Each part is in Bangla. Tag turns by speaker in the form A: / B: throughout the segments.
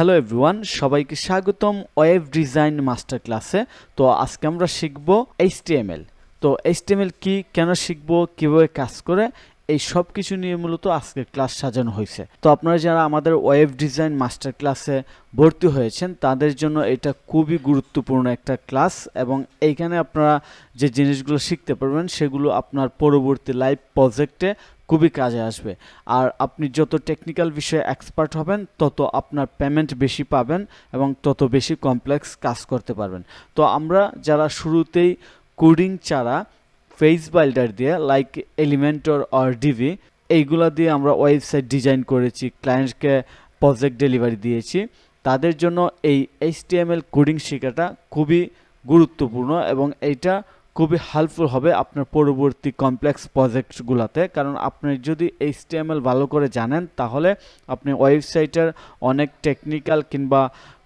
A: হ্যালো এভরিওয়ান সবাইকে স্বাগতম ওয়েব ডিজাইন মাস্টার ক্লাসে তো আজকে আমরা শিখব এইচটিএমএল। তো এইচটিএমএল কি, কেন শিখব, কীভাবে কাজ করে এই সব কিছু নিয়ে মূলত আজকে ক্লাস সাজানো হয়েছে। তো আপনারা যারা আমাদের ওয়েব ডিজাইন মাস্টার ক্লাসে ভর্তি হয়েছেন, তাদের জন্য এটা খুবই গুরুত্বপূর্ণ একটা ক্লাস এবং এইখানে আপনারা যে জিনিসগুলো শিখতে পারবেন, সেগুলো আপনার পরবর্তী লাইভ প্রজেক্টে খুবই কাজে আসবে। আর আপনি যত টেকনিক্যাল বিষয়ে এক্সপার্ট হবেন, তত আপনার পেমেন্ট বেশি পাবেন এবং তত বেশি কমপ্লেক্স কাজ করতে পারবেন। তো আমরা যারা শুরুতেই কোডিং ছাড়া ফেস বাইল্ডার দিয়ে লাইক এলিমেন্টর অর ডিভি এইগুলা দিয়ে আমরা ওয়েবসাইট ডিজাইন করেছি ক্লায়েন্টকে প্রজেক্ট ডেলিভারি দিয়েছি। তাদের জন্য এই এইচটিএমএল কোডিং শেখাটা খুবই গুরুত্বপূর্ণ এবং এইটা খুবই হেল্পফুল হবে আপনার পরবর্তী কমপ্লেক্স প্রজেক্টগুলোতে কারণ আপনি যদি এইচটিএমএল ভালো করে জানেন, তাহলে আপনি ওয়েবসাইটের অনেক টেকনিক্যাল কিংবা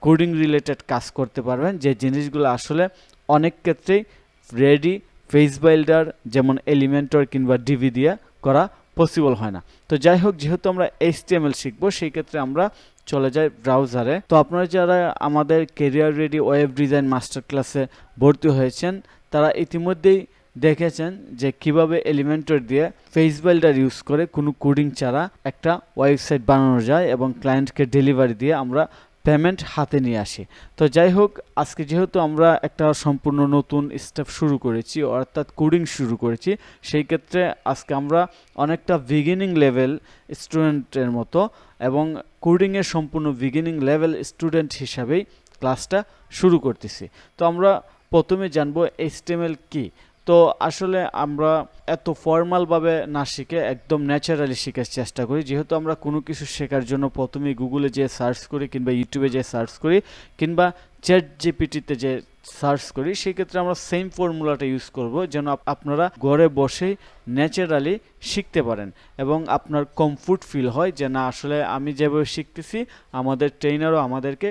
A: কোডিং রিলেটেড কাজ করতে পারবেন। যে জিনিসগুলো আসলে অনেক ক্ষেত্রেই রেডি ফেস বিল্ডার যেমন এলিমেন্টর কিংবা ডিভি দিয়ে করা পসিবল হয় না। তো যাই হোক যেহেতু আমরা এইচটিএমএল শিখব, সেই ক্ষেত্রে আমরা চলে যাই ব্রাউজারে তো আপনারা যারা আমাদের career ready web design master ক্লাসে ভর্তি হয়েছেন, তারা ইতিমধ্যেই দেখেছেন যে কীভাবে এলিমেন্টর দিয়ে ফেস বিল্ডার ইউজ করে কোনো কোডিং ছাড়া একটা ওয়েবসাইট বানানো যায় এবং ক্লায়েন্টকে ডেলিভারি দিয়ে আমরা পেমেন্ট হাতে নিয়ে আসি। তো যাই হোক, আজকে যেহেতু আমরা একটা সম্পূর্ণ নতুন স্টেপ শুরু করেছি অর্থাৎ কোডিং শুরু করেছি, সেই ক্ষেত্রে আজকে আমরা অনেকটা বিগিনিং লেভেল স্টুডেন্টের মতো এবং কোডিংয়ের সম্পূর্ণ বিগিনিং লেভেল স্টুডেন্ট হিসাবেই ক্লাসটা শুরু করতেছি। তো আমরা প্রথমে জানব এইচটিএমএল কি? তো আসলে আমরা এত ফর্মালভাবে না শিখে একদম ন্যাচারালি শেখার চেষ্টা করি। যেহেতু আমরা কোনো কিছু শেখার জন্য প্রথমে গুগলে যে সার্চ করি কিংবা ইউটিউবে যে সার্চ করি কিংবা চ্যাট জিপিটিতে যে সার্চ করি সেই ক্ষেত্রে আমরা সেম ফর্মুলাটা ইউজ করব যেন আপনারা ঘরে বসেই ন্যাচারালি শিখতে পারেন এবং আপনার কমফোর্ট ফিল হয় যে না, আসলে আমি যেভাবে শিখতেছি, আমাদের ট্রেনারও আমাদেরকে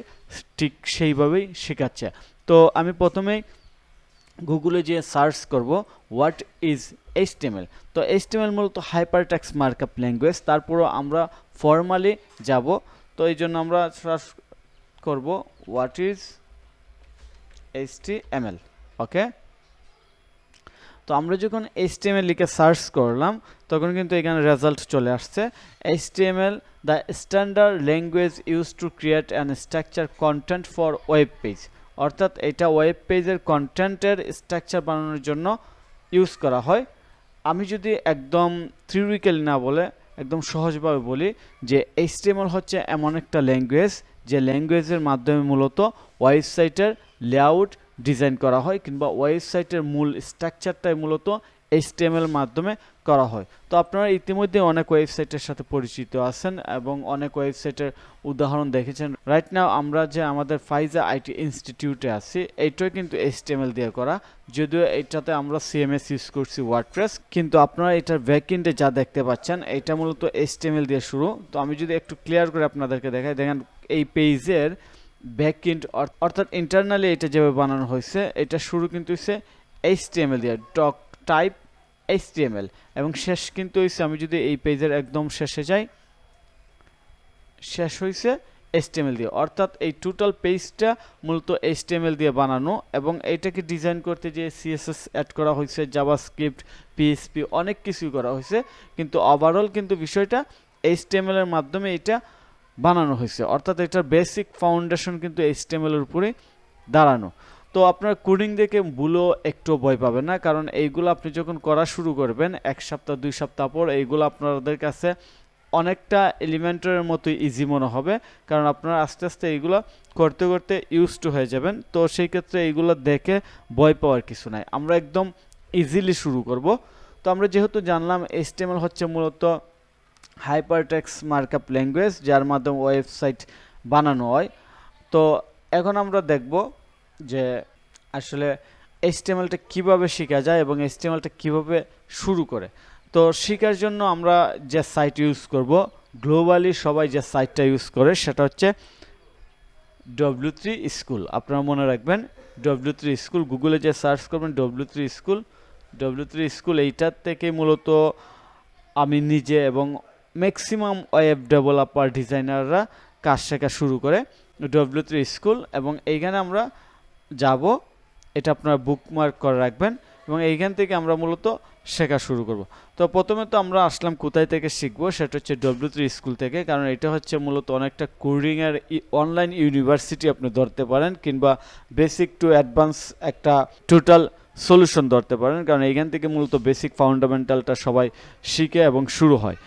A: ঠিক সেইভাবেই শেখাচ্ছে। তো আমি প্রথমেই গুগলে যে সার্চ করব হোয়াট ইজ এইচটিএমএল তো এইচটিএমএল মূলত হাইপার টেক্সট মার্কআপ ল্যাঙ্গুয়েজ তারপরও আমরা ফর্মালি যাব। তো এই জন্য আমরা সার্চ করব হোয়াট ইজ এইচটিএমএল ওকে তো আমরা যখন এইচটিএমএল লিখে সার্চ করলাম, তখন কিন্তু এখানে রেজাল্ট চলে আসছে। HTML the standard language use to create and structure content for web page অর্থাৎ এটা ওয়েব পেজের কন্টেন্টের স্ট্রাকচার বানানোর জন্য ইউজ করা হয়। আমি যদি একদম থিওরিক্যালি না বলে, একদম সহজভাবে বলি যে এইচটিএমএল হচ্ছে এমন একটা ল্যাঙ্গুয়েজ যে ল্যাঙ্গুয়েজের মাধ্যমে মূলত ওয়েবসাইটের লেআউট ডিজাইন করা হয় কিংবা ওয়েবসাইটের মূল স্ট্রাকচারটাই মূলত এইচটিএমএল মাধ্যমে করা হয়। তো আপনারা ইতিমধ্যে অনেক ওয়েবসাইটের সাথে পরিচিত আছেন এবং অনেক ওয়েবসাইটের উদাহরণ দেখেছেন। রাইট নাও আমরা যে আমাদের ফাইজা আইটি ইনস্টিটিউটে আছি এইটাই কিন্তু এইচটিএমএল দিয়ে করা। যদিও এটাতে আমরা সিএমএস ইউজ করছি ওয়ার্ডপ্রেস কিন্তু আপনারা এটার ব্যাকএন্ডে যা দেখতে পাচ্ছেন এটা মূলত এইচটিএমএল দিয়ে শুরু। তো আমি যদি একটু ক্লিয়ার করে আপনাদেরকে দেখাই, দেখেন এই পেজের ব্যাকএন্ড অর্থাৎ ইন্টারনালি এটা যেভাবে বানানো হয়েছে, এটা শুরু কিন্তু হচ্ছে এইচটিএমএল দিয়ে। ডক টাইপ এইচটিএমএল এবং শেষ কিন্তু হয়েছে আমি যদি এই পেজের একদম শেষে যাই, শেষ হয়েছে এইচটিএমএল দিয়ে। অর্থাৎ এই টোটাল পেজটা মূলত এইচটিএমএল দিয়ে বানানো এবং এইটাকে ডিজাইন করতে যে সিএসএস অ্যাড করা হয়েছে জাভাস্ক্রিপ্ট পিএসপি অনেক কিছুই করা হয়েছে কিন্তু ওভারঅল কিন্তু বিষয়টা এইচটিএমএল এর মাধ্যমে এটা বানানো হয়েছে অর্থাৎ এটার বেসিক ফাউন্ডেশন কিন্তু এইচটিএমএল এর উপরে দাঁড়ানো। তো আপনার কোডিং দেখে ভুলও একটু ভয় পাবেন না, কারণ এইগুলো আপনি যখন করা শুরু করবেন, এক সপ্তাহ, দুই সপ্তাহ পর এইগুলো আপনাদের কাছে অনেকটা এলিমেন্টারের মতো ইজি মনে হবে, কারণ আপনারা আস্তে আস্তে এইগুলো করতে করতে ইউজ টু হয়ে যাবেন। তো সেই ক্ষেত্রে এইগুলো দেখে ভয় পাওয়ার কিছু নাই। আমরা একদম ইজিলি শুরু করব। তো আমরা যেহেতু জানলাম এইচটিএমএল হচ্ছে মূলত হাইপারটেক্স মার্কআপ ল্যাঙ্গুয়েজ যার মাধ্যমে ওয়েবসাইট বানানো হয়, তো এখন আমরা দেখব যে আসলে এইচটিএমএলটা কীভাবে শেখা যায় এবং এইচটিএমএলটা কীভাবে শুরু করে। তো শেখার জন্য আমরা যে সাইট ইউজ করব গ্লোবালি সবাই যে সাইটটা ইউজ করে সেটা হচ্ছে ডব্লিউ থ্রি স্কুল আপনারা মনে রাখবেন ডব্লিউ থ্রি স্কুল গুগলে যে সার্চ করবেন W three school W three school এইটার থেকে মূলত আমি নিজে এবং ম্যাক্সিমাম ওয়েব ডেভেলপার ডিজাইনাররা কাজ শেখা শুরু করে ডব্লিউ থ্রি স্কুল এবং এইখানে আমরা যাব, এটা আপনারা বুকমার্ক করে রাখবেন এবং এইখান থেকে আমরা মূলত শেখা শুরু করব। তো প্রথমে তো আমরা আসলাম কোথায় থেকে শিখব, সেটা হচ্ছে ডব্লিউ থ্রি স্কুল থেকে, কারণ এটা হচ্ছে মূলত অনেকটা কোডিংয়ের অনলাইন ইউনিভার্সিটি আপনি ধরতে পারেন কিংবা বেসিক টু অ্যাডভান্স একটা টোটাল সলিউশন ধরতে পারেন, কারণ এইখান থেকে মূলত বেসিক ফাউন্ডামেন্টালটা সবাই শিখে এবং শুরু হয়।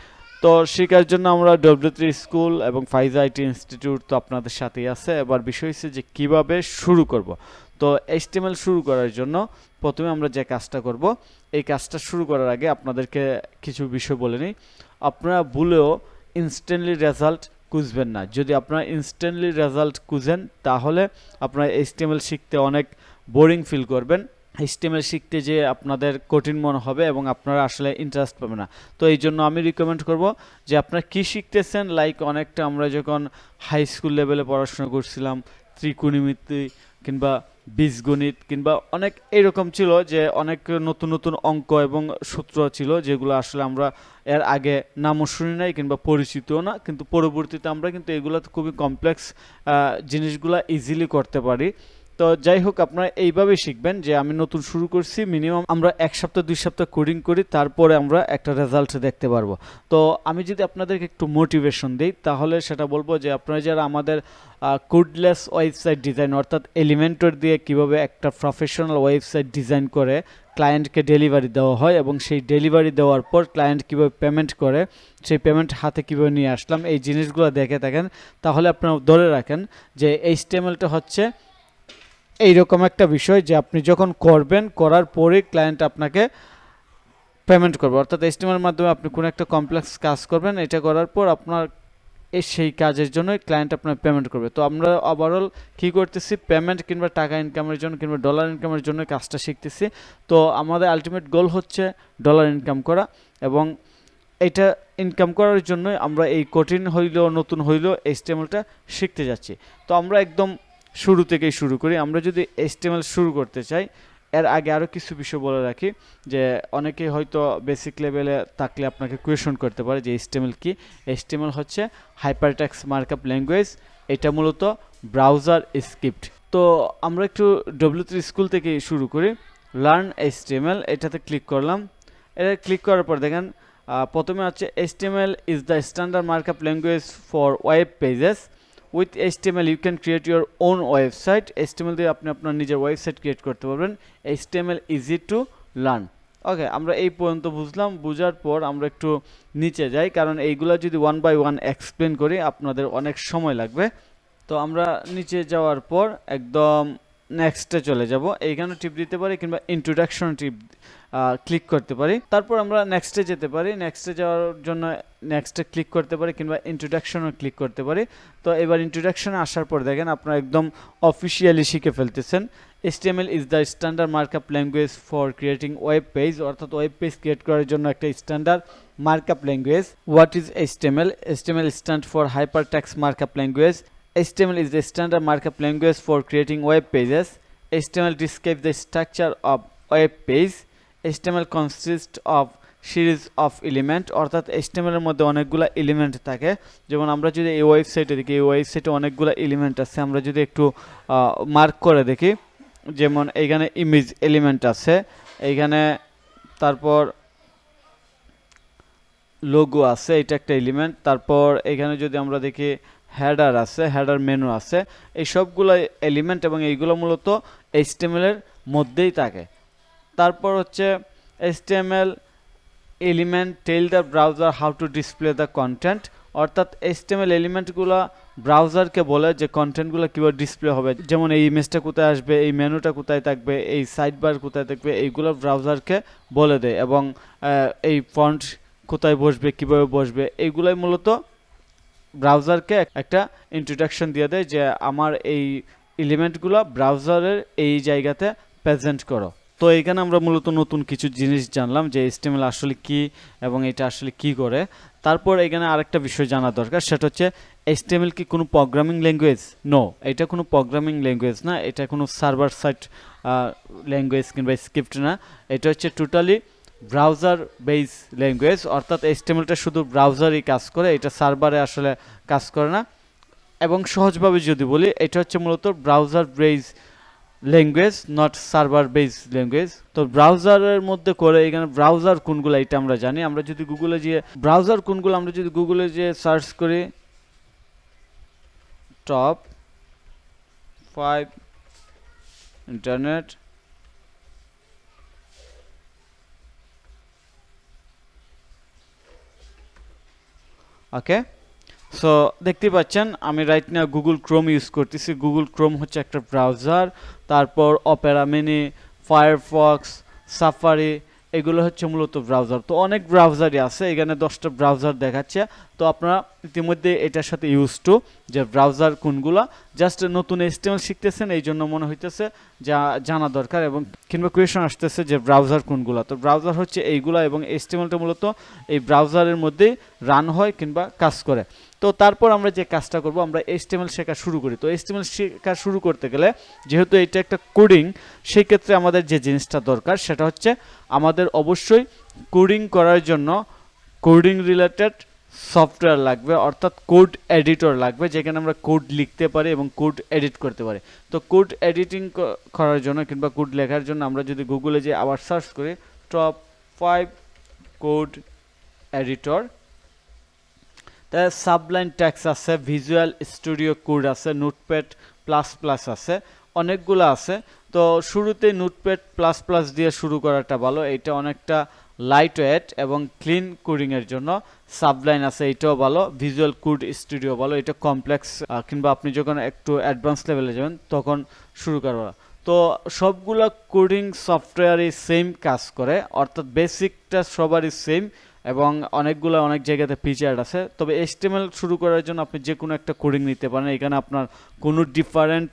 A: তো শেখার জন্য আমরা ডব্লিউ থ্রি স্কুল এবং ফাইজা আইটি ইনস্টিটিউট তো আপনাদের সাথেই আছে। এবার বিষয় হচ্ছে যে কীভাবে শুরু করব? তো এইচটিএমএল শুরু করার জন্য প্রথমে আমরা যে কাজটা করব, এই কাজটা শুরু করার আগে আপনাদেরকে কিছু বিষয় বলে নিই। আপনারা ভুলেও ইনস্ট্যান্টলি রেজাল্ট খুঁজবেন না। যদি আপনারা ইনস্ট্যান্টলি রেজাল্ট খুঁজেন, তাহলে আপনারা এইচটিএমএল শিখতে অনেক বোরিং ফিল করবেন। এইচটিএমএল শিখতে যে আপনাদের কঠিন মনে হবে এবং আপনারা আসলে ইন্টারেস্ট পাবে না। তো এই জন্য আমি রিকমেন্ড করব যে আপনারা কি শিখতেছেন? লাইক অনেকটা আমরা যখন হাই স্কুল লেভেলে পড়াশোনা করছিলাম, ত্রিকোণমিতি কিংবা বীজগণিত কিংবা অনেক এরকম ছিল যে অনেক নতুন নতুন অঙ্ক এবং সূত্র ছিল যেগুলো আসলে আমরা এর আগে নামও শুনি নাই কিংবা পরিচিতও না, কিন্তু পরবর্তীতে আমরা কিন্তু এগুলো খুবই কমপ্লেক্স জিনিসগুলো ইজিলি করতে পারি। তো যাই হোক, আপনারা এইভাবেই শিখবেন যে আমি নতুন শুরু করছি মিনিমাম আমরা এক সপ্তাহ, দুই সপ্তাহ কোডিং করি, তারপরে আমরা একটা রেজাল্ট দেখতে পারব। তো আমি যদি আপনাদেরকে একটু মোটিভেশন দিই, তাহলে সেটা বলব যে আপনারা যারা আমাদের কোডলেস ওয়েবসাইট ডিজাইন অর্থাৎ এলিমেন্টর দিয়ে কীভাবে একটা প্রফেশনাল ওয়েবসাইট ডিজাইন করে ক্লায়েন্টকে ডেলিভারি দেওয়া হয় এবং সেই ডেলিভারি দেওয়ার পর ক্লায়েন্ট কীভাবে পেমেন্ট করে, সেই পেমেন্ট হাতে কীভাবে নিয়ে আসলাম, এই জিনিসগুলো দেখে থাকেন। তাহলে আপনারা ধরে রাখেন যে এই স্টেমেলটা হচ্ছে এইরকম একটা বিষয় যে আপনি যখন করবেন, করার পরে ক্লায়েন্ট আপনাকে পেমেন্ট করবে। অর্থাৎ এস্টিমের মাধ্যমে আপনি কোনো একটা কমপ্লেক্স কাজ করবেন, এটা করার পর আপনার সেই কাজের জন্য ক্লায়েন্ট আপনার পেমেন্ট করবে। তো আমরা ওভারঅল কী করতেছি? পেমেন্ট কিংবা টাকা ইনকামের জন্য কিংবা ডলার ইনকামের জন্য কাজটা শিখতেছি। তো আমাদের আলটিমেট গোল হচ্ছে ডলার ইনকাম করা এবং এটা ইনকাম করার জন্যই আমরা এই কঠিন হইলেও, নতুন হইলেও এস্টিমেলটা শিখতে যাচ্ছি। তো আমরা একদম শুরু থেকেই শুরু করি। আমরা যদি এস্টিমেল শুরু করতে চাই, এর আগে আরও কিছু বিষয় বলে রাখি যে, অনেকে হয়তো বেসিক লেভেলে থাকলে আপনাকে কোয়েশন করতে পারে যে এস্টিমেল কি? এস্টিমেল হচ্ছে হাইপারটেক্স মার্কআপ ল্যাঙ্গুয়েজ এটা মূলত ব্রাউজার স্ক্রিপ্ট তো আমরা একটু ডব্লিউ থ্রি স্কুল থেকে শুরু করি। লার্ন এস্টিমেল এটাতে ক্লিক করলাম। এটা ক্লিক করার পর দেখেন প্রথমে হচ্ছে HTML is the standard markup language for web pages with HTML you can create your own website HTML দিয়ে আপনি আপনার নিজের ওয়েবসাইট ক্রিয়েট করতে পারবেন। HTML easy to learn okay আমরা এই পর্যন্ত বুঝলাম। বুঝার পর আমরা একটু নিচে যাই, কারণ এইগুলো যদি ওয়ান বাই ওয়ান এক্সপ্লেন করি, আপনাদের অনেক সময় লাগবে। তো আমরা নিচে যাওয়ার পর একদম নেক্সটে চলে যাব। এইখানে টিপ দিতে পারি কিংবা ইন্ট্রোডাকশন টিপ ক্লিক করতে পারি। তারপর আমরা নেক্সটে যেতে পারি। নেক্সটে যাওয়ার জন্য নেক্সটে ক্লিক করতে পারি কিংবা ইন্ট্রোডাকশনও ক্লিক করতে পারি। তো এবার ইন্ট্রোডাকশনে আসার পর দেখেন আপনারা একদম অফিসিয়ালি শিখে ফেলতেছেন। HTML is the standard markup language for creating web page অর্থাৎ ওয়েব পেজ ক্রিয়েট করার জন্য একটা standard markup language what is HTML? HTML for hyper text markup language HTML is the standard markup language for creating web pages. HTML describes the structure of web page. HTML consists of series of element অর্থাৎ HTML মধ্যে অনেকগুলো এলিমেন্ট থাকে যেমন আমরা যদি এই ওয়েবসাইটে দেখি, এই ওয়েবসাইটে অনেকগুলো এলিমেন্ট আছে আমরা যদি একটু মার্ক করে দেখি, যেমন এইখানে ইমেজ এলিমেন্ট আছে, এইখানে তারপর লোগো আছে, এটা একটা এলিমেন্ট তারপর এখানে যদি আমরা দেখি হেডার আছে হেডার মেনু আছে, এই সবগুলো এলিমেন্ট এবং এইগুলো মূলত এইচটিএমএল এর মধ্যেই থাকে। তারপর হচ্ছে HTML element tell the browser how to display the content অর্থাৎ এইচটিএমএল এলিমেন্টগুলো ব্রাউজারকে বলে যে কন্টেন্টগুলো কীভাবে ডিসপ্লে হবে, যেমন এই ইমেজটা কোথায় আসবে, এই মেনুটা কোথায় থাকবে, এই সাইড বার কোথায় থাকবে, এইগুলো ব্রাউজারকে বলে দেয় এবং এই ফন্ট কোথায় বসবে, কীভাবে বসবে, এইগুলাই মূলত ব্রাউজারকে একটা ইন্ট্রোডাকশন দিয়ে দেয় যে আমার এই এলিমেন্টগুলো ব্রাউজারের এই জায়গাতে প্রেজেন্ট করো। তো এখানে আমরা মূলত নতুন কিছু জিনিস জানলাম যে এস্টিমেল আসলে কি এবং এটা আসলে কি করে। তারপর এখানে আরেকটা বিষয় জানা দরকার, সেটা হচ্ছে এস্টিমেল কি কোনো প্রোগ্রামিং ল্যাঙ্গুয়েজ নো এটা কোনো প্রোগ্রামিং ল্যাঙ্গুয়েজ না, এটা কোনো সার্ভার সাইট ল্যাঙ্গুয়েজ কিংবা স্ক্রিপ্ট না। এটা হচ্ছে টোটালি ব্রাউজার বেস ল্যাঙ্গুয়েজ অর্থাৎ এইচটিএমএলটা শুধু ব্রাউজারই কাজ করে, এটা সার্ভারে আসলে কাজ করে না। এবং সহজভাবে যদি বলি, এটা হচ্ছে মূলত browser base language not server base language তো ব্রাউজারের মধ্যে করে এখানে ব্রাউজার কোনগুলো, এটা আমরা জানি। আমরা যদি গুগলে যে ব্রাউজার কোনগুলো, আমরা যদি গুগলে যে সার্চ করি top five internet okay so দেখতে পাচ্ছেন, আমি রাইট না গুগল ক্রোম ইউজ করতেছি। গুগল ক্রোম হচ্ছে একটা ব্রাউজার তারপর অপেরা মিনি ফায়ারফক্স সাফারি এগুলো হচ্ছে মূলত ব্রাউজার তো অনেক ব্রাউজারই আছে, এখানে দশটা ব্রাউজার দেখাচ্ছে। তো আপনারা ইতিমধ্যে এটার সাথে ইউজ টু যে ব্রাউজার কোনগুলো জাস্ট নতুন এস্টিমেল শিখতেছেন, এই জন্য মনে হইতেছে যা, জানা দরকার এবং কিংবা কোয়েশন আসতেছে যে ব্রাউজার কোনগুলো। তো ব্রাউজার হচ্ছে এইগুলা এবং এস্টিমেলটা মূলত এই ব্রাউজারের মধ্যেই রান হয় কিংবা কাজ করে। তো তারপর আমরা যে কাজটা করব, আমরা এস্টিমেল শেখা শুরু করি। তো এস্টিমেল শেখা শুরু করতে গেলে যেহেতু এটা একটা কোডিং সেই ক্ষেত্রে আমাদের যে জিনিসটা দরকার সেটা হচ্ছে আমাদের অবশ্যই কোডিং করার জন্য কোডিং রিলেটেড সফটওয়্যার লাগবে, অর্থাৎ কোড এডিটর লাগবে, যেখানে আমরা কোড লিখতে পারি এবং কোড এডিট করতে পারি। তো কোড এডিটিং করার জন্য কিংবা কোড লেখার জন্য আমরা যদি গুগলে যে আবার সার্চ করি টপ ফাইভ কোড এডিটর, তা সাবলাইন ট্যাক্স আছে, ভিজুয়াল স্টুডিও কোড আছে, নোটপ্যাড প্লাস প্লাস আছে, অনেকগুলো আছে। তো শুরুতে নোটপ্যাড প্লাস প্লাস দিয়ে শুরু করাটা ভালো, এটা অনেকটা লাইট ওয়েট এবং ক্লিন কোডিংয়ের জন্য সাবলাইন আছে, এটাও ভালো ভিজুয়াল কোড স্টুডিও ভালো, এটা কমপ্লেক্স কিংবা আপনি যখন একটু অ্যাডভান্স লেভেলে যাবেন, তখন শুরু করা তো সবগুলো কোডিং সফটওয়্যারই সেম কাজ করে, অর্থাৎ বেসিকটা সবারই সেম এবং অনেকগুলো অনেক জায়গাতে ফিচার আছে। তবে এস্টিমেল শুরু করার জন্য আপনি যে কোনো একটা কোডিং নিতে পারেন, এখানে আপনার কোনো ডিফারেন্ট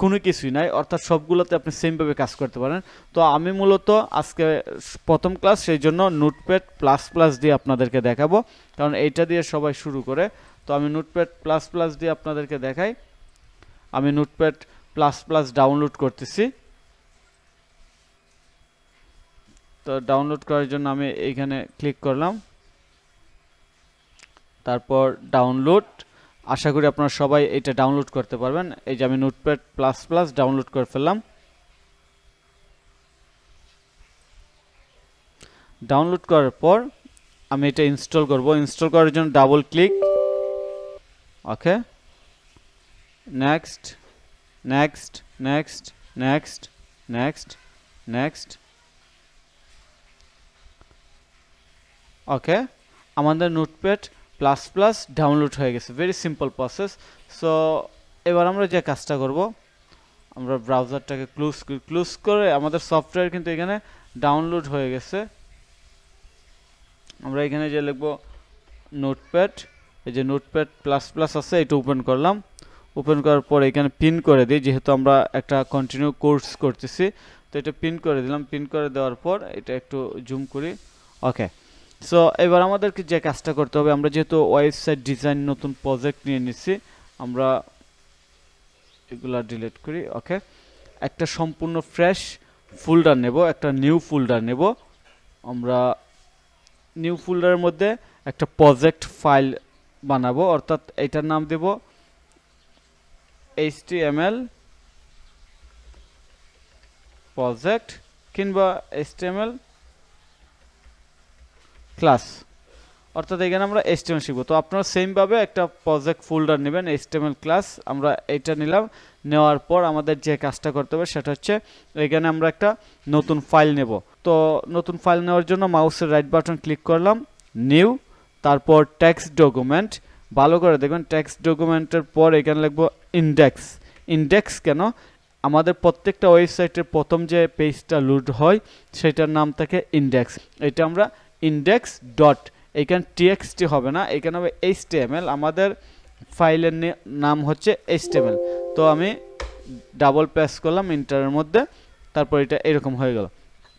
A: কোনো কিছুই নাই, অর্থাৎ সবগুলোতে আপনি সেমভাবে কাজ করতে পারেন। তো আমি মূলত আজকে প্রথম ক্লাস সেই জন্য নোটপ্যাড প্লাস প্লাস দিয়ে আপনাদেরকে দেখাবো, কারণ এইটা দিয়ে সবাই শুরু করে। তো আমি নোটপ্যাড প্লাস প্লাস দিয়ে আপনাদেরকে দেখাই। আমি নোটপ্যাড প্লাস প্লাস ডাউনলোড করতেছি। তো ডাউনলোড করার জন্য আমি এইখানে ক্লিক করলাম। তারপর ডাউনলোড আশা করি আপনারা সবাই এটা ডাউনলোড করতে পারবেন। এই যে আমি নোটপ্যাড প্লাস প্লাস ডাউনলোড করে ফেললাম। ডাউনলোড করার পর আমি এটা ইনস্টল করব। ইনস্টল করার জন্য double click okay next next next next next next okay আমাদের নোটপ্যাড প্লাস প্লাস ডাউনলোড হয়ে গেছে। ভেরি সিম্পল প্রসেস সো এবার আমরা যে কাজটা করব, আমরা ব্রাউজারটাকে ক্লোজ ক্লোজ করে আমাদের সফটওয়্যার কিন্তু এখানে ডাউনলোড হয়ে গেছে। আমরা এখানে যে লিখব নোটপ্যাড এই যে নোটপ্যাড প্লাস প্লাস আছে, এটা ওপেন করলাম। ওপেন করার পর এখানে পিন করে দিই, যেহেতু আমরা একটা কন্টিনিউ কোর্স করতেছি। তো এটা পিন করে দিলাম। পিন করে দেওয়ার পর এটা একটু জুম করি। ওকে সো এবার আমাদেরকে যে কাজটা করতে হবে, আমরা যেহেতু ওয়েবসাইট ডিজাইন নতুন প্রজেক্ট নিয়ে নিচ্ছি আমরা এগুলা ডিলিট করি ওকে একটা সম্পূর্ণ ফ্রেশ ফোল্ডার নেব, একটা নিউ ফোল্ডার নেব। আমরা নিউ ফোল্ডারের মধ্যে একটা প্রজেক্ট ফাইল বানাবো, অর্থাৎ এটার নাম দেব এইচটিএমএল প্রজেক্ট কিংবা এইচটিএমএল ক্লাস। অর্থাৎ এখানে আমরা এস্টিমেল শিখব। তো আপনারা সেমভাবে একটা প্রজেক্ট ফোল্ডার নেবেন এস্টিমেল ক্লাস আমরা এটা নিলাম। নেওয়ার পর আমাদের যে কাজটা করতে হবে সেটা হচ্ছে এখানে আমরা একটা নতুন ফাইল নেব। তো নতুন ফাইল নেওয়ার জন্য মাউসের রাইট বাটন ক্লিক করলাম নিউ তারপর ট্যাক্স ডকুমেন্ট ভালো করে দেখবেন ট্যাক্স ডকুমেন্টের পর এখানে লিখব ইন্ডেক্স ইন্ডেক্স কেন? আমাদের প্রত্যেকটা ওয়েবসাইটের প্রথম যে পেজটা লোড হয়, সেটার নাম থাকে ইন্ডেক্স এটা আমরা ইন্ডেক্স ডট এখানে টিএক্সটি হবে না, এখানে হবে এইচটিএমএল আমাদের ফাইলের নাম হচ্ছে এইচটিএমএল তো আমি ডাবল প্রেস করলাম ইন্টারের মধ্যে, তারপর এটা এরকম হয়ে গেল।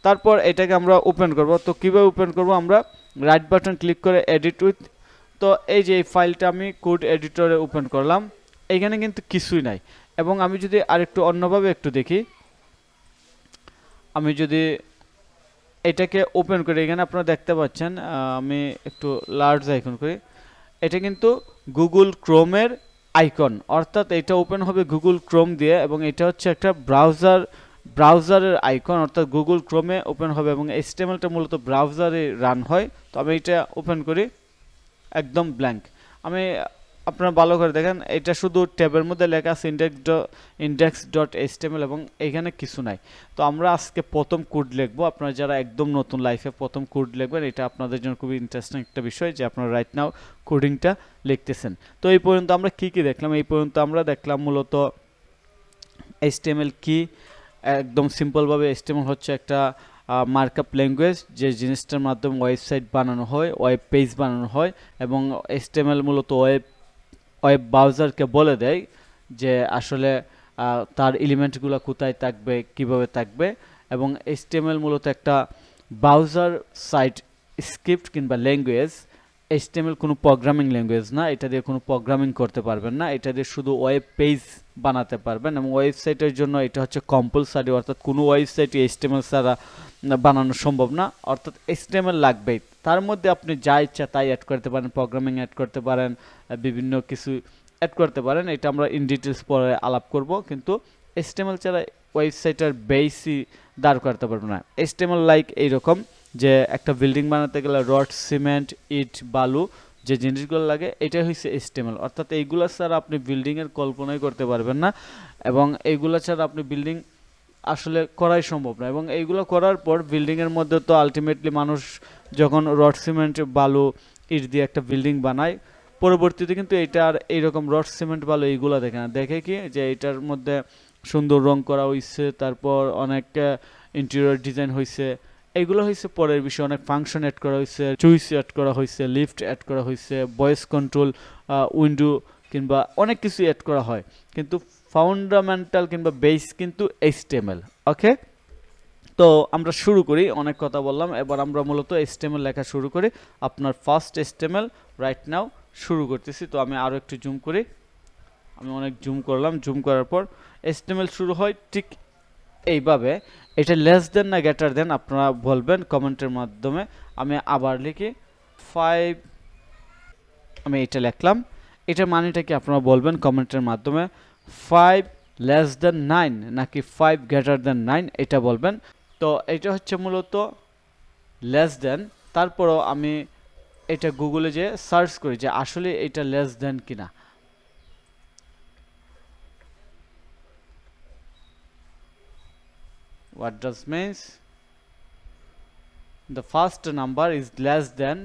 A: তারপর এটাকে আমরা ওপেন করব। তো কীভাবে ওপেন করব? আমরা রাইট বাটন ক্লিক করে এডিট উইথ তো এই যে এই ফাইলটা আমি কোড এডিটরে ওপেন করলাম, এখানে কিন্তু কিছুই নাই। এবং আমি যদি আরেকটু অন্যভাবে একটু দেখি, আমি যদি এটাকে ওপেন করি। এখানে আপনারা দেখতে পাচ্ছেন আমি একটু লার্জ আইকন করি। এটা কিন্তু গুগল ক্রোমের আইকন অর্থাৎ এটা ওপেন হবে গুগল ক্রোম দিয়ে এবং এটা হচ্ছে একটা ব্রাউজার ব্রাউজারের আইকন অর্থাৎ গুগল ক্রোমে ওপেন হবে এবং এইচটিএমএলটা মূলত ব্রাউজারে রান হয়। তো আমি এটা ওপেন করি, একদম ব্ল্যাঙ্ক আমি আপনারা ভালো করে দেখেন, এটা শুধু ট্যাবের মধ্যে লেখা আছে ইন্ডেক্স ইন্ডেক্স ডট এইচটিএমএল এবং এখানে কিছু নাই। তো আমরা আজকে প্রথম কোড লিখব। আপনারা যারা একদম নতুন লাইফে প্রথম কোড লিখবেন, এটা আপনাদের জন্য খুবই ইন্টারেস্টিং একটা বিষয় যে আপনারা রাইট নাও কোডিংটা লিখতেছেন। তো এই পর্যন্ত আমরা কি কি দেখলাম? এই পর্যন্ত আমরা দেখলাম মূলত এইচটিএমএল কি, একদম সিম্পলভাবে এইচটিএমএল হচ্ছে একটা মার্কআপ ল্যাঙ্গুয়েজ যে জিনিসটার মাধ্যমে ওয়েবসাইট বানানো হয় ওয়েব পেজ বানানো হয় এবং এইচটিএমএল মূলত ওয়েব ওয়েব ব্রাউজারকে বলে দেয় যে আসলে তার এলিমেন্টগুলো কোথায় থাকবে, কীভাবে থাকবে এবং এইচটিএমএল মূলত একটা ব্রাউজার সাইট স্ক্রিপ্ট কিংবা ল্যাঙ্গুয়েজ এইচটিএমএল কোনো প্রোগ্রামিং ল্যাঙ্গুয়েজ না, এটা দিয়ে কোনো প্রোগ্রামিং করতে পারবেন না, এটা দিয়ে শুধু ওয়েব পেজ বানাতে পারবেন এবং ওয়েবসাইটের জন্য এটা হচ্ছে কম্পালসারি অর্থাৎ কোনো ওয়েবসাইট এইচটিএমএল ছাড়া বানানো সম্ভব না, অর্থাৎ এইচটিএমএল লাগবেই। তার মধ্যে আপনি যা ইচ্ছা তাই অ্যাড করতে পারেন প্রোগ্রামিং অ্যাড করতে পারেন, বিভিন্ন কিছু অ্যাড করতে পারেন, এটা আমরা ইন ডিটেলস পরে আলাপ করব, কিন্তু এইচটিএমএল ছাড়া ওয়েবসাইটের বেসই দাঁড় করতে পারব না। এইচটিএমএল লাইক এইরকম। যে একটা বিল্ডিং বানাতে গেলে রড সিমেন্ট ইট, বালু যে জিনিসগুলো লাগে, এটাই হচ্ছে এইচটিএমএল অর্থাৎ এইগুলো ছাড়া আপনি বিল্ডিংয়ের কল্পনাই করতে পারবেন না এবং এইগুলো ছাড়া আপনি বিল্ডিং আসলে করাই সম্ভব না এবং এইগুলো করার পর বিল্ডিংয়ের মধ্যে তো আলটিমেটলি মানুষ যখন রড সিমেন্ট বালু, ইট দিয়ে একটা বিল্ডিং বানায়, পরবর্তীতে কিন্তু এটা আর এইরকম রড সিমেন্ট বালু এইগুলো দেখে না। দেখে কি? যে এটার মধ্যে সুন্দর রং করা হয়েছে তারপর অনেক ইন্টেরিয়র ডিজাইন হয়েছে এইগুলো হয়েছে পরের বিষয়, অনেক ফাংশন অ্যাড করা হয়েছে চুইস অ্যাড করা হয়েছে লিফট অ্যাড করা হয়েছে ভয়েস কন্ট্রোল উইন্ডো কিংবা অনেক কিছু অ্যাড করা হয়। কিন্তু ফাউন্ডামেন্টাল কিংবা বেস কিন্তু এইচটিএমএল ওকে তো আমরা শুরু করি, অনেক কথা বললাম, এবার আমরা মূলত এইচটিএমএল লেখা শুরু করি। আপনার ফার্স্ট এইচটিএমএল রাইট নাও শুরু করতেছি, তো আমি আরও একটু জুম করি। আমি অনেক জুম করলাম জুম করার পর এইচটিএমএল শুরু হয় ঠিক এইভাবে। এটা লেস দেন না গ্রেটার দেন আপনারা বলবেন কমেন্টের মাধ্যমে। আমি আবার লিখি। ফাইভ আমি এটা লিখলাম। এটার মানেটা কি আপনারা বলবেন কমেন্টের মাধ্যমে? ফাইভ লেস দেন নাইন নাকি ফাইভ গ্রেটার দেন নাইন এটা বলবেন। তো এটা হচ্ছে মূলত লেস দেন তারপরও আমি এটা গুগলে যে সার্চ করি যে আসলে এটা লেস দেন কিনা। What does means? The first number is less than,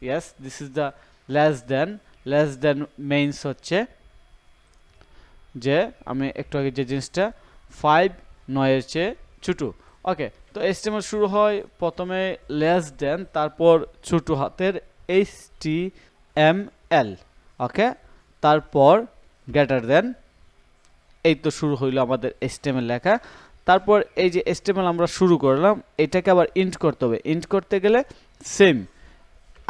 A: yes, this is the less than less than means হচ্ছে যে, আমি একটু আগে যে জিনিসটা ফাইভ নয়ের চেয়ে ছোটো। ওকে তো এস্টিমেট শুরু হয় প্রথমে লেস দেন তারপর ছোটো হাতের এইচ টি এম এল ওকে তারপর গ্রেটার দেন এই তো শুরু হইল আমাদের এস্টেমেল লেখা। তারপর এই যে এস্টেমেল আমরা শুরু করলাম, এটাকে আবার ইন্ট করতে হবে। ইন্ট করতে গেলে সেম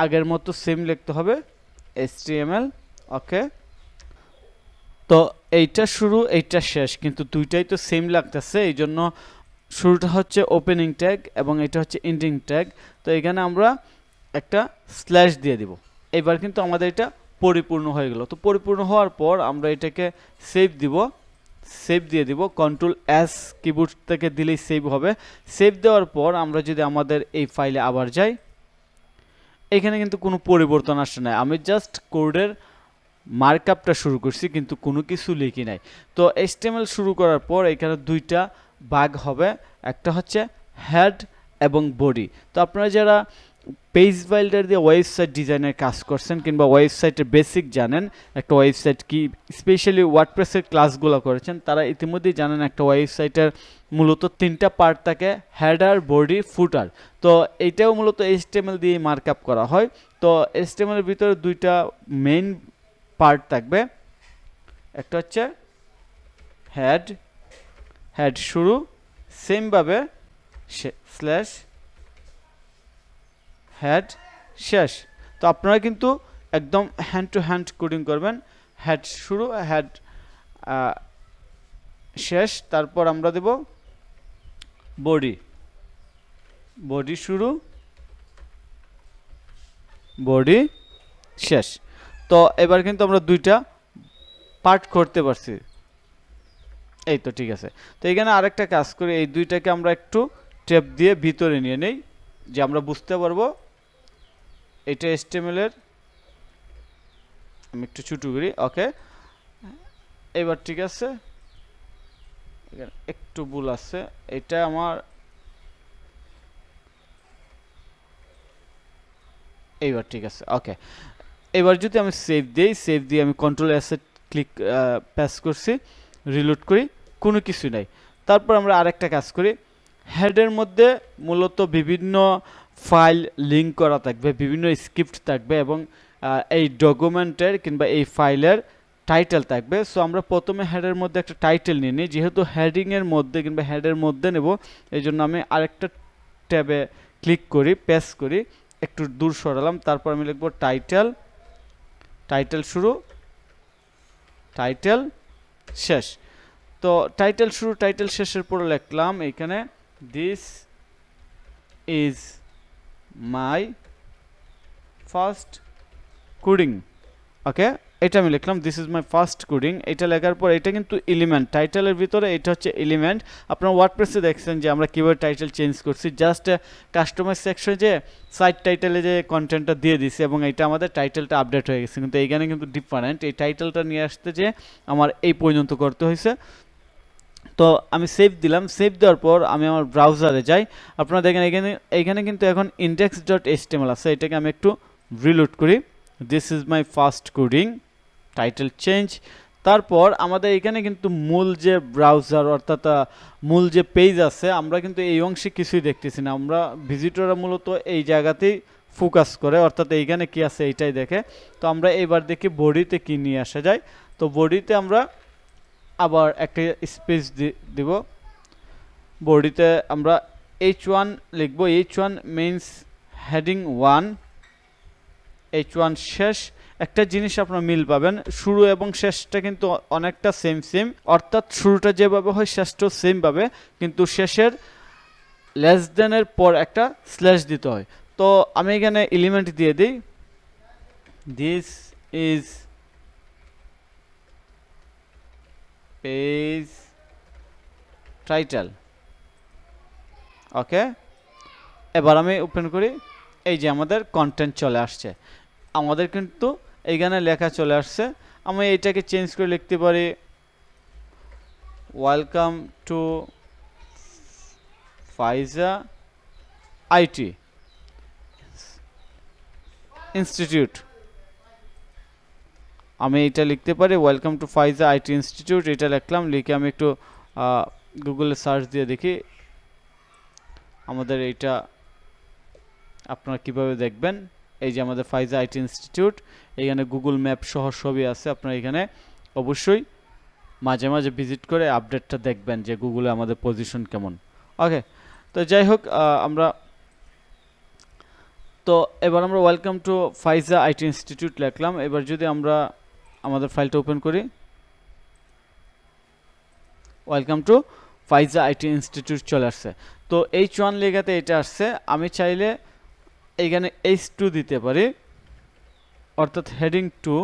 A: আগের মতো সেম লিখতে হবে এসটিএমএল ওকে তো এইটা শুরু, এইটা শেষ, কিন্তু দুইটাই তো সেম লাগতেছে, এই জন্য শুরুটা হচ্ছে ওপেনিং ট্যাগ এবং এটা হচ্ছে এন্ডিং ট্যাগ তো এখানে আমরা একটা স্ল্যাশ দিয়ে দিব। এবার কিন্তু আমাদের এটা পরিপূর্ণ হয়ে গেল। তো পরিপূর্ণ হওয়ার পর আমরা এটাকে সেভ দিব। সেভ দিয়ে দিব কন্ট্রোল এস কিবোর্ড থেকে দিলেই সেভ হবে। সেভ দেওয়ার পর আমরা যদি আমাদের এই ফাইলে আবার যাই, এখানে কিন্তু কোনো পরিবর্তন আসে না আমি জাস্ট কোডের মার্কআপটা শুরু করছি, কিন্তু কোনো কিছু লিখি নাই। তো এসটিএমএল শুরু করার পর এখানে দুইটা ভাগ হবে। একটা হচ্ছে হেড এবং বডি তো আপনারা যারা পেজ বিল্ডার দিয়ে ওয়েবসাইট ডিজাইনের কাজ করছেন কিংবা ওয়েবসাইটের বেসিক জানেন, একটা ওয়েবসাইট কি স্পেশালি ওয়ার্ডপ্রেসের ক্লাসগুলো করেছেন, তারা ইতিমধ্যেই জানেন একটা ওয়েবসাইটের মূলত তিনটা পার্ট থাকে হেডার বডি ফুটার তো এইটাও মূলত এইচটিএমএল দিয়ে মার্কআপ করা হয়। তো এইচটিএমএল এর ভিতরে দুইটা মেইন পার্ট থাকবে। একটা হচ্ছে হেড হেড শুরু সেমভাবে স্ল্যাশ হেড শেষ। তো আপনারা কিন্তু একদম হ্যান্ড টু হ্যান্ড কোডিং করবেন। হেড শুরু হেড শেষ। তারপর আমরা দেব বডি বডি শুরু বডি শেষ। তো এবার কিন্তু আমরা দুইটা পার্ট করতে পারছি। এই তো ঠিক আছে। তো এখানে আরেকটা কাজ করি। এই দুইটাকে আমরা একটু টেপ দিয়ে ভিতরে নিয়ে নেই, যে আমরা বুঝতে পারব এটা এর আমি একটু ছুটু করি ওকে এবার ঠিক আছে? একটু ভুল আছে, এটা আমার এইবার ঠিক আছে ওকে এবার যদি আমি সেভ দিই সেভ দিয়ে আমি কন্ট্রোল অ্যাসেট ক্লিক প্যাস করছি রিলোড করি, কোনো কিছু নাই। তারপর আমরা আরেকটা কাজ করি হেডের মধ্যে মূলত বিভিন্ন ফাইল লিঙ্ক করা থাকবে, বিভিন্ন স্ক্রিপ্ট থাকবে এবং এই ডকুমেন্টের কিংবা এই ফাইলের টাইটেল থাকবে। সো আমরা প্রথমে হেডের মধ্যে একটা টাইটেল নিয়ে নিই। যেহেতু হেডিংয়ের মধ্যে কিংবা হেডের মধ্যে নেব এই জন্য আমি আরেকটা ট্যাবে ক্লিক করি প্রেস করি, একটু দূর সরালাম, তারপর আমি লিখব টাইটেল টাইটেল শুরু, টাইটেল শেষ। তো টাইটেল শুরু, টাইটেল শেষের পরে লিখলাম এইখানে this is my first coding okay এটা আমি লিখলাম this is my first coding এটা লেখার পর এটা কিন্তু এলিমেন্ট টাইটেলের ভিতরে এটা হচ্ছে এলিমেন্ট আপনারা ওয়ার্ডপ্রেসে দেখছেন যে আমরা কীভাবে টাইটেল চেঞ্জ করছি। জাস্ট কাস্টমার সেকশনে যে সাইট টাইটেলে যে কন্টেন্টটা দিয়ে দিছি এবং এটা আমাদের টাইটেলটা আপডেট হয়ে গেছে। কিন্তু এইখানে কিন্তু ডিফারেন্ট এই টাইটেলটা নিয়ে আসতে যে আমার এই পর্যন্ত করতে হয়েছে। তো আমি সেভ দিলাম। সেভ দেওয়ার পর আমি আমার ব্রাউজারে যাই। আপনারা দেখেন এখানে এইখানে কিন্তু এখন ইন্ডেক্স ডট এইচটিএমএল আছে। এটাকে আমি একটু রিলোড করি। This is my first coding title change তারপর আমাদের এখানে কিন্তু মূল যে ব্রাউজার অর্থাৎ মূল যে পেজ আছে, আমরা কিন্তু এই অংশে কিছুই দেখতেছি না। আমরা ভিজিটররা মূলত এই জায়গাতেই ফোকাস করে। অর্থাৎ এইখানে কি আছে, এইটাই দেখে। তো আমরা এবার দেখি বডিতে কি নিয়ে আসা যায়। তো বডিতে আমরা আবার একটা স্পেস দিব। বডিতে আমরা এইচ ওয়ান লিখব। H one means heading one H one শেষ। একটা জিনিস আপনারা মিল পাবেন। শুরু এবং শেষটা কিন্তু অনেকটা সেম সেম অর্থাৎ শুরুটা যেভাবে হয়, শেষটাও সেম পাবে কিন্তু শেষের লেস দেনের পর একটা স্ল্যাশ দিতে হয়। তো আমি এখানে এলিমেন্ট দিয়ে দিই। This is page title okay এবার আমি ওপেন করি। এই যে আমাদের কন্টেন্ট চলে আসছে। আমাদের কিন্তু এইখানে লেখা চলে আসছে। আমি এইটাকে চেঞ্জ করে লিখতে পারি। Welcome to Faiza IT institute আমি এটা লিখতে পারি welcome to Faiza IT institute এটা লিখলাম, লিখে আমি একটু গুগলে সার্চ দিয়ে দেখি, আমাদের এইটা আপনারা কীভাবে দেখবেন, এই যে আমাদের ফাইজা আইটি ইনস্টিটিউট এখানে গুগল ম্যাপ সহ ছবি আছে, আপনারা এখানে অবশ্যই মাঝে মাঝে ভিজিট করে আপডেটটা দেখবেন যে গুগলে আমাদের পজিশন কেমন। ওকে তো যাই হোক আমরা, তো এবার আমরা welcome to Faiza IT institute লিখলাম, এবার যদি আমরা আমাদের ফাইলটা ওপেন করি। Welcome to Faiza IT institute চলে আসছে। তো এইচ ওয়ান লেখাতে এটা আসছে। আমি চাইলে এইখানে এইচ টু দিতে পারি। অর্থাৎ হেডিং টু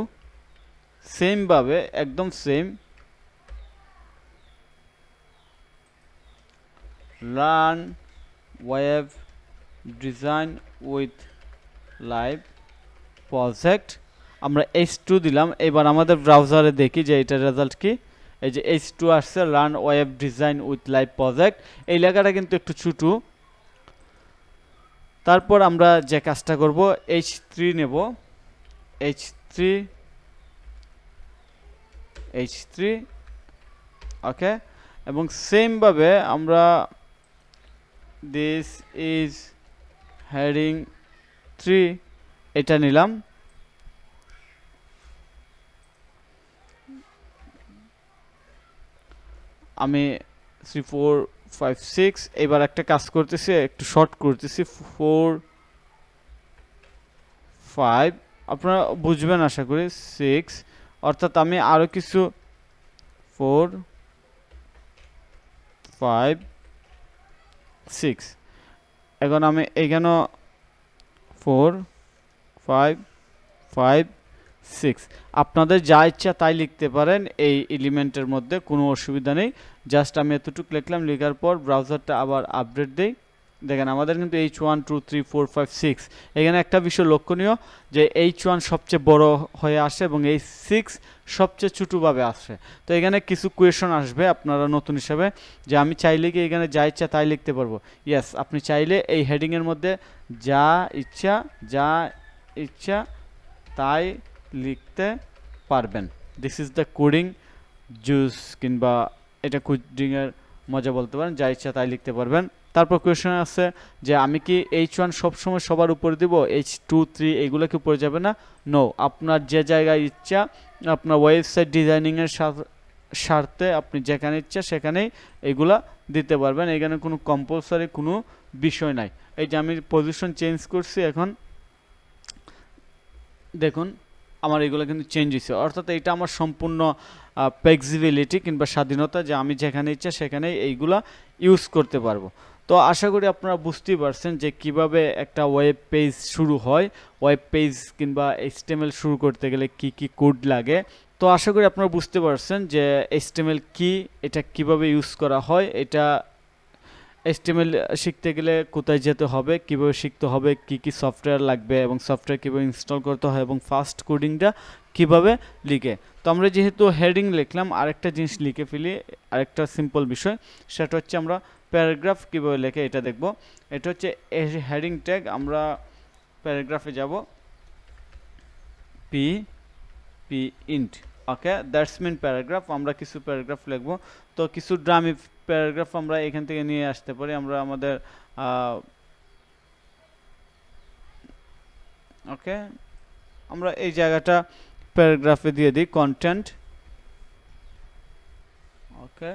A: সেমভাবে, একদম same. Learn web design with live project. আমরা এইচ টু দিলাম। এবার আমাদের ব্রাউজারে দেখি যে এটার রেজাল্ট কি। এই যে এইচ টু আসছে run web design with live project এই লেখাটা কিন্তু একটু ছোটো। তারপর আমরা যে কাজটা করব এইচ থ্রি নেব। H three H three okay এবং সেমভাবে আমরা দিস ইজ হ্যারিং থ্রি এটা নিলাম। আমি থ্রি ফোর ফাইভ সিক্স এবার একটা কাজ করতেছি, একটু শর্ট করতেছি ফোর ফাইভ আপনারা বুঝবেন আশা করি সিক্স অর্থাৎ আমি আরও কিছু ফোর ফাইভ সিক্স এখন আমি এখানেও ফোর ফাইভ ফাইভ সিক্স আপনাদের যা ইচ্ছা তাই লিখতে পারেন, এই এলিমেন্টের মধ্যে কোনো অসুবিধা নেই। জাস্ট আমি এতটুকু লিখলাম, লেখার পর ব্রাউজারটা আবার আপডেট দেই। দেখেন আমাদের কিন্তু H one two three four five six এখানে একটা বিষয় লক্ষণীয়, যে এইচ ওয়ান সবচেয়ে বড় হয়ে আসে এবং এই সিক্স সবচেয়ে ছোটোভাবে আসে। তো এখানে কিছু কোয়েশন আসবে আপনারা নতুন হিসাবে, যে আমি চাইলে কি এখানে যা ইচ্ছা তাই লিখতে পারব? ইয়েস আপনি চাইলে এই হেডিংয়ের মধ্যে যা ইচ্ছা যা ইচ্ছা তাই লিখতে পারবেন। This is the coding juice কিংবা এটা কোডিংয়ের মজা বলতে পারেন, যা ইচ্ছা তাই লিখতে পারবেন। তারপর কোয়েশন আছে যে, আমি কি এইচ ওয়ান সবসময় সবার উপরে দিব? এইচ টু থ্রি এইগুলো কি উপরে যাবে না? নো আপনার যে জায়গায় ইচ্ছা, আপনার ওয়েবসাইট ডিজাইনিংয়ের স্বার্থে আপনি যেখানে ইচ্ছা সেখানেই এগুলা দিতে পারবেন। এখানে কোনো কম্পালসারি কোনো বিষয় নাই। এই যে আমি পজিশন চেঞ্জ করছি এখন, দেখুন আমার এগুলো কিন্তু চেঞ্জ হয়েছে অর্থাৎ এটা আমার সম্পূর্ণ ফ্লেক্সিবিলিটি কিংবা স্বাধীনতা যে আমি যেখানে ইচ্ছা সেখানেই এইগুলা ইউজ করতে পারব। তো আশা করি আপনারা বুঝতেই পারছেন যে কীভাবে একটা ওয়েব পেজ শুরু হয় ওয়েব পেজ কিংবা এইচটিএমএল শুরু করতে গেলে কি কি কোড লাগে। তো আশা করি আপনারা বুঝতে পারছেন যে এইচটিএমএল কি, এটা কীভাবে ইউজ করা হয়, এটা এইচটিএমএল শিখতে গেলে কোথায় যেতে হবে, কীভাবে শিখতে হবে, কি কি সফটওয়্যার লাগবে এবং সফটওয়্যার কীভাবে ইনস্টল করতে হয় এবং ফাস্ট কোডিংটা কীভাবে লিখে। তো আমরা যেহেতু হেডিং লিখলাম, আরেকটা জিনিস লিখে ফেলি, আরেকটা সিম্পল বিষয়, সেটা হচ্ছে আমরা প্যারাগ্রাফ কীভাবে লেখে এটা দেখব। এটা হচ্ছে হেডিং ট্যাগ আমরা প্যারাগ্রাফে যাব P P end okay that's mean paragraph আমরা কিছু প্যারাগ্রাফ লিখব। তো কিছু ড্রামি প্যারাগ্রাফ আমরা এখান থেকে নিয়ে আসতে পারি। আমরা আমাদের ওকে আমরা এই জায়গাটা প্যারাগ্রাফে দিয়ে দিই কন্টেন্ট ওকে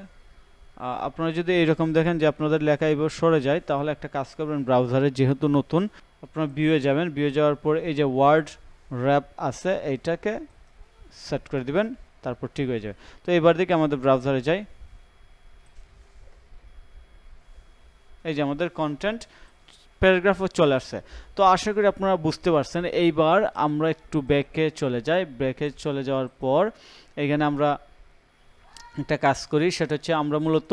A: আপনারা যদি এইরকম দেখেন যে আপনাদের লেখা এবার সরে যায়, তাহলে একটা কাজ করবেন ব্রাউজারে যেহেতু নতুন, আপনারা ভিউয়ে যাবেন ভিউয়ে যাওয়ার পর এই যে ওয়ার্ড র্যাপ আছে, এইটাকে সেট করে দিবেন, তারপর ঠিক হয়ে যাবে। তো এবার দিকে আমাদের ব্রাউজারে যাই। এই যে আমাদের কন্টেন্ট প্যারাগ্রাফও চলে আসছে। তো আশা করি আপনারা বুঝতে পারছেন, এইবার আমরা একটু ব্যাকে চলে যাই। ব্যাকে চলে যাওয়ার পর এখানে আমরা একটা কাজ করি, সেটা হচ্ছে আমরা মূলত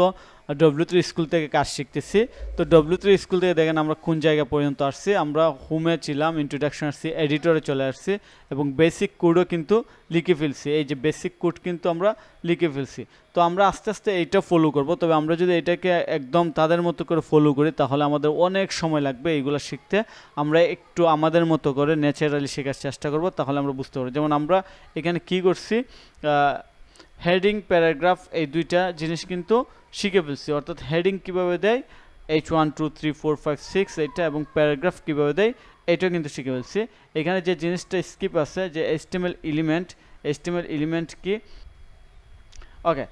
A: ডব্লিউ থ্রি স্কুল থেকে কাজ শিখতেছি। তো ডব্লিউ থ্রি স্কুল থেকে দেখেন আমরা কোন জায়গা পর্যন্ত আসছি। আমরা হোমে ছিলাম ইন্ট্রোডাকশন আসছি এডিটরে চলে আসছি এবং বেসিক কোডও কিন্তু লিখে ফেলছি। এই যে বেসিক কোড কিন্তু আমরা লিখে ফেলছি। তো আমরা আস্তে আস্তে এইটা ফলো করব। তবে আমরা যদি এটাকে একদম তাদের মতো করে ফলো করি, তাহলে আমাদের অনেক সময় লাগবে এইগুলো শিখতে। আমরা একটু আমাদের মতো করে ন্যাচারালি শেখার চেষ্টা করব, তাহলে আমরা বুঝতে পারব। যেমন আমরা এখানে কি করছি হেডিং প্যারাগ্রাফ এই দুইটা জিনিস কিন্তু শিখে ফেলছি। অর্থাৎ হেডিং কীভাবে দেয় H one two three four five six এইটা এবং প্যারাগ্রাফ কীভাবে দেয় এটাও কিন্তু শিখে ফেলছি। এখানে যে জিনিসটা স্কিপ আছে, যে এস্টিমেল এলিমেন্ট এস্টিমেল এলিমেন্ট কি? ওকে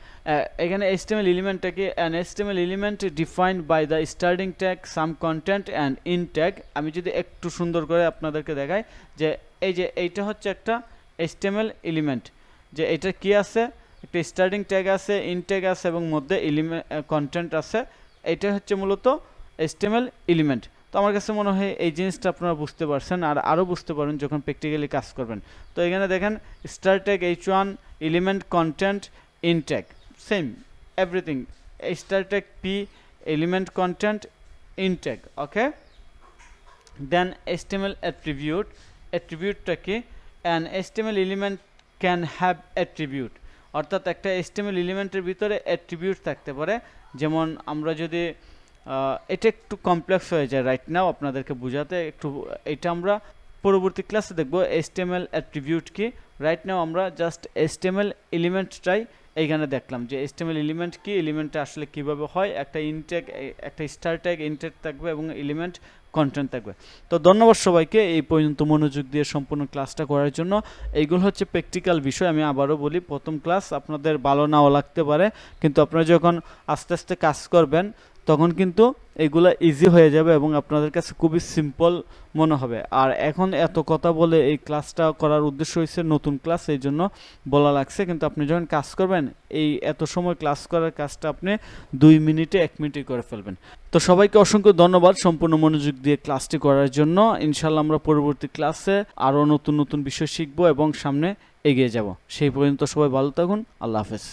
A: এখানে এস্টিমেল এলিমেন্টটা কি? An HTML element defined by the starting tag some content and end tag আমি যদি একটু সুন্দর করে আপনাদেরকে দেখাই, যে এই যে এইটা হচ্ছে একটা এস্টিমেল এলিমেন্ট যে এটা কি আছে? একটা স্টার্টিং ট্যাগ আছে ইনট্যাগ আছে এবং মধ্যে এলিমেন্ট কন্টেন্ট আছে। এটা হচ্ছে মূলত এস্টেমেল এলিমেন্ট তো আমার কাছে মনে হয় এই জিনিসটা আপনারা বুঝতে পারছেন আর আরও বুঝতে পারেন যখন প্র্যাকটিক্যালি কাজ করবেন। তো এখানে দেখেন start tag H one element content end tag same everything start tag P element content end tag okay then HTML attribute অ্যাট্রিবিউটটা কি? An HTML element can have attribute অর্থাৎ একটা এস্টিমেল এলিমেন্টের ভিতরে অ্যাট্রিবিউট থাকতে পারে। যেমন আমরা যদি এটা একটু কমপ্লেক্স হয়ে যায় রাইট নাও আপনাদেরকে বোঝাতে, একটু এটা আমরা পরবর্তী ক্লাসে দেখব এস্টেমেল অ্যাট্রিবিউট কি। রাইট নাও আমরা জাস্ট এস্টেমেল এলিমেন্টটাই এইখানে দেখলাম যে এস্টেমেল এলিমেন্ট কি, এলিমেন্টটা আসলে কীভাবে হয়, একটা ইনটেক একটা স্টার ট্যাগ ইনটেক থাকবে এবং এলিমেন্ট কন্টেন্ট থাকবে। তো ধন্যবাদ সবাইকে এই পর্যন্ত মনোযোগ দিয়ে সম্পূর্ণ ক্লাসটা করার জন্য। এইগুলো হচ্ছে প্র্যাকটিক্যাল বিষয়, আমি আবারও বলি, প্রথম ক্লাস আপনাদের ভালো নাও লাগতে পারে, কিন্তু আপনারা যখন আস্তে আস্তে কাজ করবেন তখন কিন্তু এগুলা ইজি হয়ে যাবে এবং আপনাদের কাছে খুবই সিম্পল মনে হবে। আর এখন এত কথা বলে এই ক্লাসটা করার উদ্দেশ্য হয়েছে নতুন ক্লাস এই জন্য বলা লাগছে। কিন্তু আপনি যখন কাজ করবেন, এই এত সময় ক্লাস করার কাজটা আপনি দুই মিনিটে এক মিনিটে করে ফেলবেন। তো সবাইকে অসংখ্য ধন্যবাদ সম্পূর্ণ মনোযোগ দিয়ে ক্লাসটি করার জন্য। ইনশাল্লাহ আমরা পরবর্তী ক্লাসে আরও নতুন নতুন বিষয় শিখব এবং সামনে এগিয়ে যাব। সেই পর্যন্ত সবাই ভালো থাকুন। আল্লাহ হাফেজ।